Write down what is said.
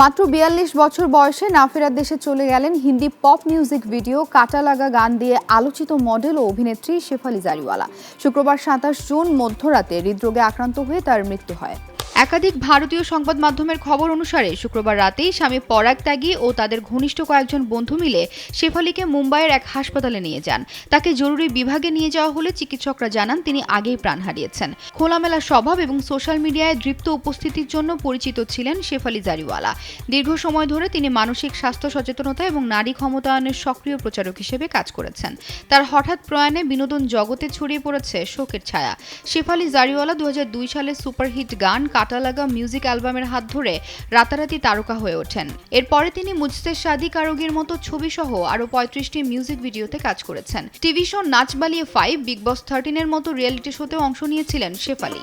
মাত্র বিয়াল্লিশ বছর বয়সে নাফেরার দেশে চলে গেলেন হিন্দি পপ মিউজিক ভিডিও কাটা লাগা গান দিয়ে আলোচিত মডেল ও অভিনেত্রী শেফালি জারিওয়ালা। শুক্রবার সাতাশ জুন মধ্যরাতে হৃদরোগে আক্রান্ত হয়ে তার মৃত্যু হয়। একাধিক ভারতীয় সংবাদ মাধ্যমের খবর অনুসারে শুক্রবার রাতেই স্বামী পরাগ ত্যাগী ও তাদের ঘনিষ্ঠ কয়েকজন বন্ধু মিলে শেফালিকে মুম্বাইয়ের এক হাসপাতালে নিয়ে যান। তাকে জরুরি বিভাগে নিয়ে যাওয়া হলে চিকিৎসকরা জানান তিনি আগেই প্রাণ হারিয়েছেন। খোলামেলা স্বভাব এবং সোশ্যাল মিডিয়ায় দৃপ্ত উপস্থিতির জন্য পরিচিত ছিলেন শেফালি জারিওয়ালা। দীর্ঘ সময় ধরে তিনি মানসিক স্বাস্থ্য সচেতনতা এবং নারী ক্ষমতায়নের সক্রিয় প্রচারক হিসেবে কাজ করেছেন। তার হঠাৎ প্রয়াণে বিনোদন জগতে ছড়িয়ে পড়েছে শোকের ছায়া। শেফালি জারিওয়ালা দুই হাজার দুই সালে সুপারহিট গান কাটা লাগা মিউজিক অ্যালবামের হাত ধরে রাতারাতি তারকা হয়ে ওঠেন। এরপরে তিনি মুজতে সাদি কারোগির মতো ছবি সহ আরও পঁয়ত্রিশটি মিউজিক ভিডিওতে কাজ করেছেন। টিভি শো নাচ বালিয়ে ফাইভ বিগ বস থার্টিনের মতো রিয়েলিটি শোতেও অংশ নিয়েছিলেন শেফালি।